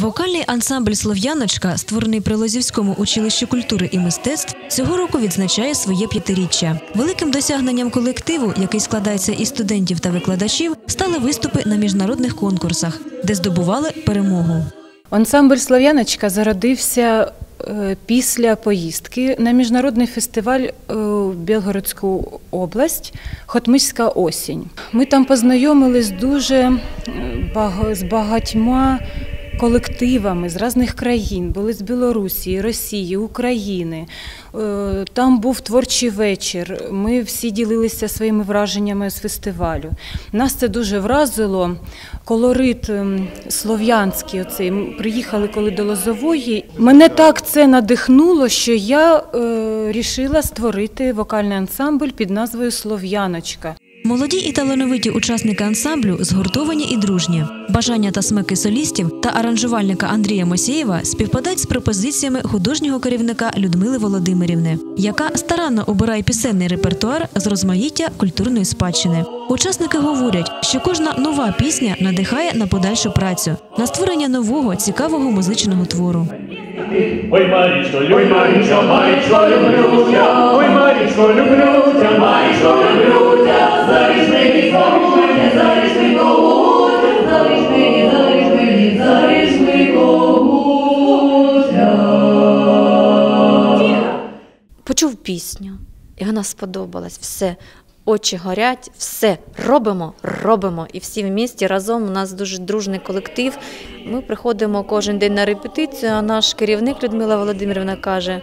Вокальний ансамбль Слов'яночка, створений при Лозівському училищі культури і мистецтв, цього року відзначає своє п'ятиріччя. Великим досягненням колективу, який складається із студентів та викладачів, стали виступи на міжнародних конкурсах, де здобували перемогу. Ансамбль Слав'яночка зародився е, після поїздки на міжнародний фестиваль е, в Білгородську область Хотмиська осінь. Ми там познайомились дуже е, з багатьма колективами з різних країн. Були з Білорусі, Росії, України. Е, Там був творчий вечір. Ми всі ділилися своїми враженнями з фестивалю. Нас це дуже вразило. Колорит ем, слов'янський. Оцей. Ми приїхали коли до Лозової. Мене так це надихнуло, що я е, рішила створити вокальний ансамбль під назвою Слов'яночка. Молоді і талановиті учасники ансамблю згуртовані і дружні. Бажання та смаки солістів та аранжувальника Андрія Мосєєва співпадають з пропозиціями художнього керівника Людмили Володимирівни, яка старанно обирає пісенний репертуар з розмаїття культурної спадщини. Учасники говорять, що кожна нова пісня надихає на подальшу працю, на створення нового цікавого музичного твору. Ой, Марічко, люблю, Марічко, Марічко, люблю тя, ой, Марічко, люблю Марічко, люблю почув пісню, і вона сподобалась. Все. Очі горять, все робимо, робимо. І всі в місті разом. У нас дуже дружний колектив. Ми приходимо кожен день на репетицію. А наш керівник Людмила Володимирівна каже: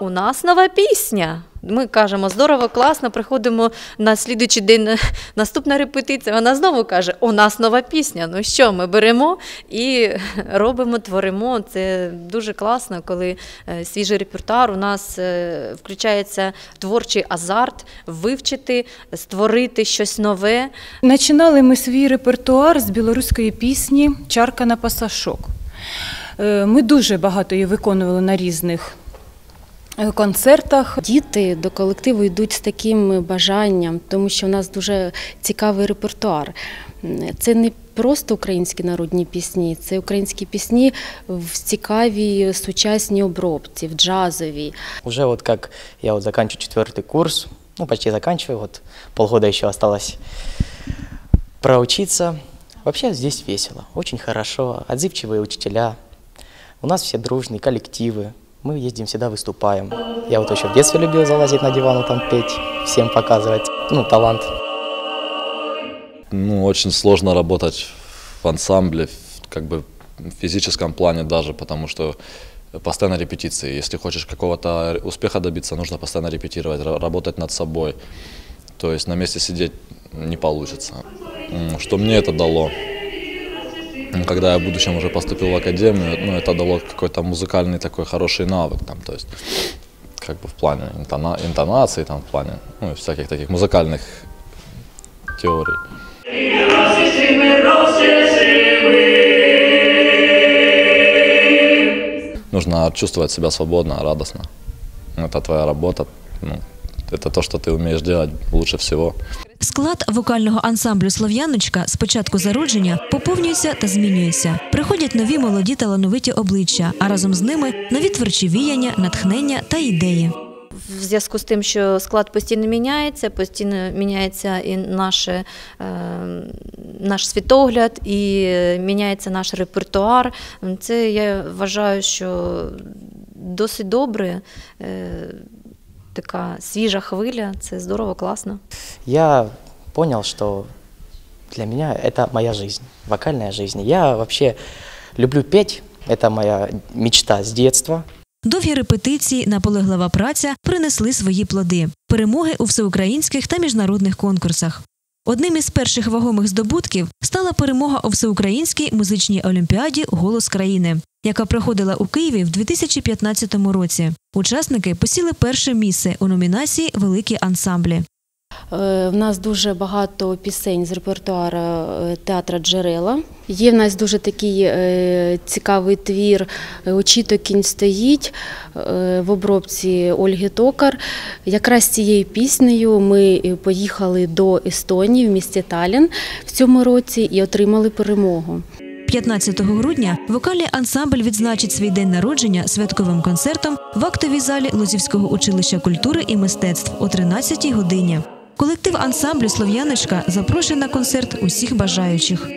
у нас нова пісня. Ми кажемо, здорово, класно. Приходимо на слідуючий день наступна репетиція. Вона знову каже: у нас нова пісня. Ну що, ми беремо і робимо, творимо. Це дуже класно, коли е, свіжий репертуар. У нас е, включається творчий азарт, вивчити, створити щось нове. Починали ми свій репертуар з білоруської пісні Чарка на пасашок. Е, Ми дуже багато її виконували на різних концертах. Діти до колективу йдуть з таким бажанням, тому що в нас дуже цікавий репертуар. М, Це не просто українські народні пісні, це українські пісні в цікавій сучасній обробці, в джазовій. Уже вот как я вот заканчиваю четвертый курс, ну почти заканчиваю, вот полгода еще осталось проучиться. Вообще здесь весело, очень хорошо, отзывчивые учителя. У нас все дружные коллективы, Мы ездим всегда выступаем. Я вот еще в детстве любил залазить на диван и там петь, всем показывать, ну, талант. Ну, очень сложно работать в ансамбле, как бы в физическом плане даже, потому что постоянно репетиции. Если хочешь какого-то успеха добиться, нужно постоянно репетировать, ра- работать над собой. То есть на месте сидеть не получится. Что мне это дало? Когда я в будущем уже поступил в академию, ну, это дало какой-то музыкальный такой хороший навык, там, то есть, как бы в плане интона- интонации, там, в плане, ну, всяких таких музыкальных теорий. Нужно чувствовать себя свободно, радостно. Это твоя работа. Ну, это то, что ты умеешь делать лучше всего. Склад вокального ансамблю Слов'яночка з початку зародження поповнюється та змінюється. Приходять нові молоді талановиті обличчя, а разом з ними нові творчі віяння, натхнення та ідеї. В зв'язку з тим, що склад постійно міняється, постійно міняється і наше, е, наш світогляд, і міняється наш репертуар. Це я вважаю, що досить добре. Така свіжа хвиля, це здорово, класно. Я понял, что для меня это моя жизнь, вокальная жизнь. Я вообще люблю петь, это моя мечта с детства. Довгі репетиції, наполеглива праця принесли свої плоди перемоги у всеукраїнських та міжнародних конкурсах. Одним із перших вагомих здобутків стала перемога у всеукраїнській музичній олімпіаді Голос країни, яка проходила у Києві в 2015 році. Учасники посіли перше місце у номінації Великі ансамблі. Е, В нас дуже багато пісень з репертуару е, театра Джерела. Є в нас дуже такий е, цікавий твір е, Очіток кінь стоїть е, в обробці Ольги Токар. Якраз цією піснею ми е, поїхали до Естонії в місті Талін в цьому році і отримали перемогу. 15 грудня вокальний ансамбль відзначить свій день народження святковим концертом в актовій залі Лозівського училища культури і мистецтв о 13 годині. Колектив ансамблю Слов'яночка запрошує на концерт усіх бажаючих.